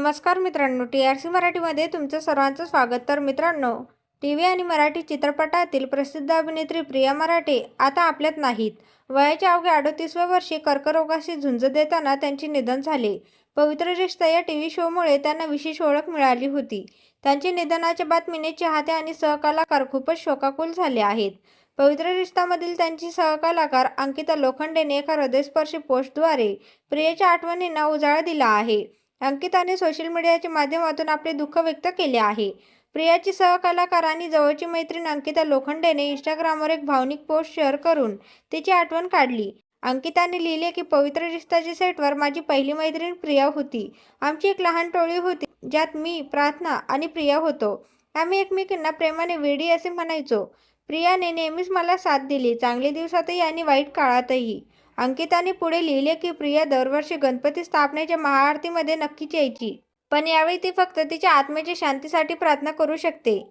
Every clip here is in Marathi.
नमस्कार मित्रांनो टी आर सी मराठीमध्ये तुमचं सर्वांचं स्वागत. तर मित्रांनो टी व्ही आणि मराठी चित्रपटातील प्रसिद्ध अभिनेत्री प्रिया मराठे आता आपल्यात नाहीत. वयाच्या अवघ्या अडतीसव्या वर्षी कर्करोगाशी झुंज देताना त्यांचे निधन झाले. पवित्र रिश्ता या टी व्ही शोमुळे त्यांना विशेष ओळख मिळाली होती. त्यांचे निधनाच्या बातमीने चाहते आणि सहकलाकार खूपच शोकाकुल झाले आहेत. पवित्र रिश्तामधील त्यांची सहकलाकार अंकिता लोखंडेने एका हृदयस्पर्शी पोस्टद्वारे प्रियेच्या आठवणींना उजाळा दिला आहे. अंकिताने सोशल मीडियाच्या माध्यमातून आपले दुःख व्यक्त केले आहे. प्रियाची सहकलाकार आणि जवळची मैत्रीण अंकिता लोखंडेने इंस्टाग्रामवर एक भावनिक पोस्ट शेअर करून तिची आठवण काढली. अंकिताने लिहिले की पवित्र रिश्ताच्या सेटवर माझी पहिली मैत्रीण प्रिया होती. आमची एक लहान टोळी होती ज्यात मी प्रार्थना आणि प्रिया होतो. आम्ही एकमेकींना प्रेमाने वेडी असे म्हणायचो. प्रियाने नेहमीच मला साथ दिली. चांगले दिवसातही आणि वाईट काळातही. अंकिताने पुढे लिहिले की प्रिया दरवर्षी गणपती स्थापनेच्या महाआरतीमध्ये नक्कीच यायची. पण यावेळी ती फक्त तिच्या आत्म्याच्या शांतीसाठी प्रार्थना करू शकते.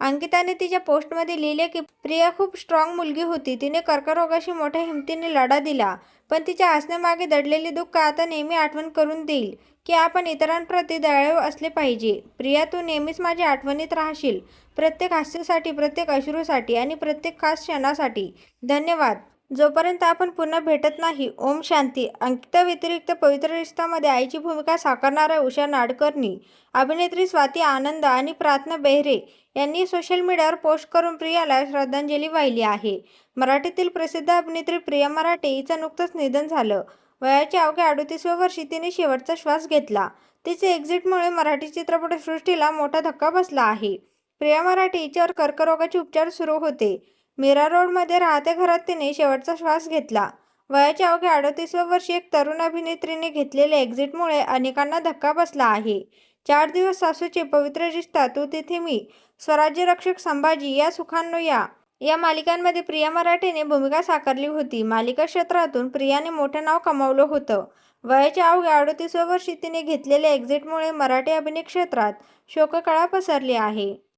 अंकिताने तिच्या पोस्टमध्ये लिहिले की प्रिया खूप स्ट्रॉंग मुलगी होती. तिने कर्करोगाशी मोठ्या हिमतीने लढा दिला. पण तिच्या हसण्यामागे दडलेले दुःख आता नेहमी आठवण करून देईल की आपण इतरांप्रती दयाळू असले पाहिजे. प्रिया तू नेहमीच माझ्या आठवणीत राहशील. प्रत्येक हास्यासाठी प्रत्येक अश्रूसाठी आणि प्रत्येक खास क्षणासाठी. धन्यवाद. जोपर्यंत आपण पुन्हा भेटत नाही ओम शांती. अंकिता व्यतिरिक्त पवित्र रिश्तामध्ये आईची भूमिका साकारणाऱ्या उषा नाडकर्णी अभिनेत्री स्वाती आनंद आणि प्रार्थना बेहरे यांनी सोशल मीडियावर पोस्ट करून प्रियाला श्रद्धांजली वाहिली आहे. मराठीतील प्रसिद्ध अभिनेत्री प्रिया मराठे हिचं नुकतंच निधन झालं. वयाच्या अवघ्या अडतीसव्या वर्षी तिने शेवटचा श्वास घेतला. तिचे एक्झिटमुळे मराठी चित्रपटसृष्टीला मोठा धक्का बसला आहे. प्रिया मराठे हिच्यावर कर्करोगाचे उपचार सुरू होते. मीरा रोडमध्ये राहत्या घरात तिने शेवटचा श्वास घेतला. वयाच्या अवघ्या अडतीसव्या वर्षी एक तरुण अभिनेत्रीने घेतलेल्या एक्झिटमुळे अनेकांना धक्का बसला आहे. चार दिवस सासूचे पवित्र रिश्ता तू तिथे मी स्वराज्य रक्षक संभाजी या सुखांनो या. या मालिकांमध्ये प्रिया मराठेने भूमिका साकारली होती. मालिका क्षेत्रातून प्रियाने मोठं नाव कमावलं होतं. वयाच्या अवघ्या अडतीसव्या वर्षी तिने घेतलेल्या एक्झिटमुळे मराठी अभिनय क्षेत्रात शोककळा पसरली आहे.